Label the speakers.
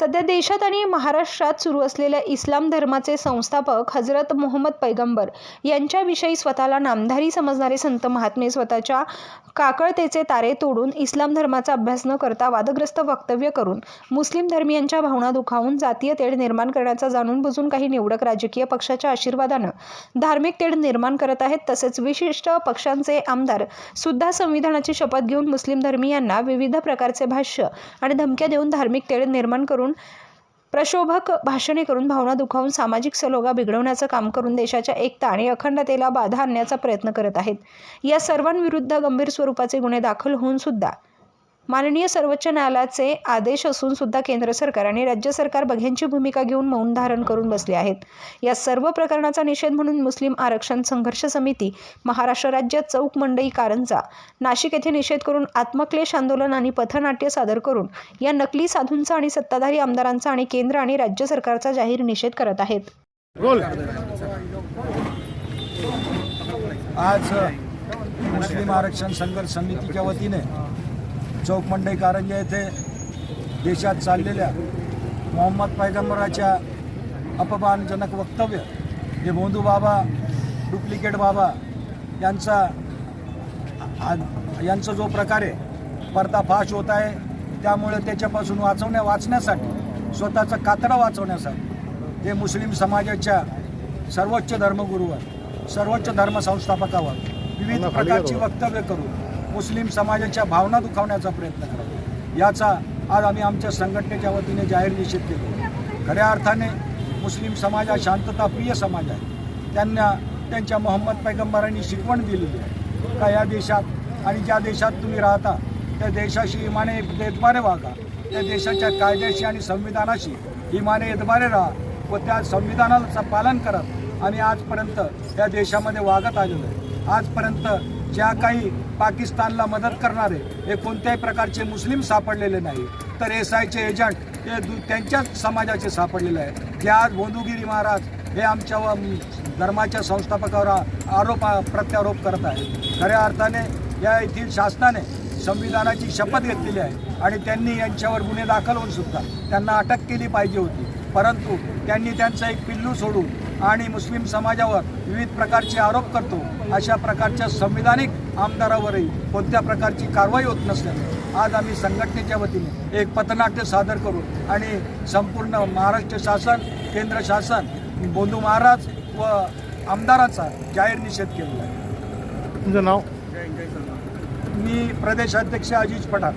Speaker 1: सध्या देशात आणि महाराष्ट्रात सुरू असलेल्या इस्लाम धर्माचे संस्थापक हजरत मोहम्मद पैगंबर यांच्याविषयी स्वतःला नामधारी समजणारे संत महात्मे स्वतःच्या काकळतेचे तारे तोडून इस्लाम धर्माचा अभ्यास न करता वादग्रस्त वक्तव्य करून मुस्लिम धर्मियांच्या भावना दुखावून जातीय तेढ निर्माण करण्याचा जाणून बुजून काही निवडक राजकीय पक्षाच्या आशीर्वादानं धार्मिक तेढ निर्माण करत आहेत तसेच विशिष्ट पक्षांचे आमदार सुद्धा संविधानाची शपथ घेऊन मुस्लिम धर्मियांना विविध प्रकारचे भाष्य आणि धमक्या देऊन धार्मिक तेढ निर्माण करून प्रशोभक भाषणे करून भावना दुखावून सामाजिक सलोगा बिघडवण्याचं काम करून देशाच्या एकता आणि अखंडतेला बाधा आणण्याचा प्रयत्न करत आहेत. या सर्वांविरुद्ध गंभीर स्वरूपाचे गुन्हे दाखल होऊन सुद्धा माननीय सर्वोच्च न्यायालयाचे आदेश असून सुद्धा केंद्र सरकार आणि राज्य सरकार बघ्यांची भूमिका घेऊन मौन धारण करून बसले आहेत. या सर्व प्रकरणाचा निषेध म्हणून मुस्लिम आरक्षण संघर्ष समिती महाराष्ट्र राज्य चौक मंडई कारंजा नाशिक येथे निषेध करून आत्मक्लेश आंदोलन आणि पथनाट्य सादर करून या नकली साधूंचा आणि सत्ताधारी आमदारांचा आणि केंद्र आणि राज्य सरकारचा जाहीर निषेध करत आहेत.
Speaker 2: आज मुस्लिम आरक्षण संघर्ष समितीच्या वतीने चौक मंडई कारंजा येथे देशात चाललेल्या मोहम्मद पैगंबराच्या अपमानजनक वक्तव्य हे मोंदू बाबा डुप्लिकेट बाबा यांचा यांचा जो प्रकारे पर्दाफाश होत आहे त्यामुळे त्याच्यापासून वाचवण्या वाचण्यासाठी स्वतःचा कातडा वाचवण्यासाठी हे मुस्लिम समाजाच्या सर्वोच्च धर्मगुरूवर सर्वोच्च धर्मसंस्थापकावर विविध प्रकारची वक्तव्य करून मुस्लिम समाजाच्या भावना दुखावण्याचा प्रयत्न करतो याचा आज आम्ही आमच्या संघटनेच्या वतीने जाहीर निषेध केलो. खऱ्या अर्थाने मुस्लिम समाज हा शांतताप्रिय समाज आहे. त्यांना त्यांच्या मोहम्मद पैगंबरांनी शिकवण दिलेली आहे. का या देशात आणि ज्या देशात तुम्ही राहता त्या देशाशी इमाने एतबारे वागा. त्या देशाच्या कायद्याशी आणि संविधानाशी इमाने एतबारे राहा व त्या संविधानाचं पालन करत आम्ही आजपर्यंत या देशामध्ये वागत आलेलो आहे. आजपर्यंत ज्या काही पाकिस्तानला मदत करणारे हे कोणत्याही प्रकारचे मुस्लिम सापडलेले नाही. तर एस आयचे एजंट हे दु त्यांच्याच समाजाचे सापडलेले आहे जे आज बोंदुगिरी महाराज हे आमच्या धर्माच्या संस्थापकावर आरोप प्रत्यारोप करत आहेत. खऱ्या अर्थाने या येथील शासनाने संविधानाची शपथ घेतलेली आहे आणि त्यांनी यांच्यावर गुन्हे दाखल होऊन सुद्धा त्यांना अटक केली पाहिजे होती. परंतु त्यांनी त्यांचं एक पिल्लू सोडून आणि मुस्लिम समाजावर विविध प्रकारचे आरोप करतो. अशा प्रकारच्या संविधानिक आमदारावरही कोणत्या प्रकारची कारवाई होत नसल्याने आज आम्ही संघटनेच्या वतीने एक पथनाट्य सादर करू आणि संपूर्ण महाराष्ट्र शासन केंद्र शासन बोंधू महाराज व आमदाराचा जाहीर निषेध केलेला आहे.
Speaker 3: तुमचं नाव?
Speaker 2: मी प्रदेशाध्यक्ष अजिज पठार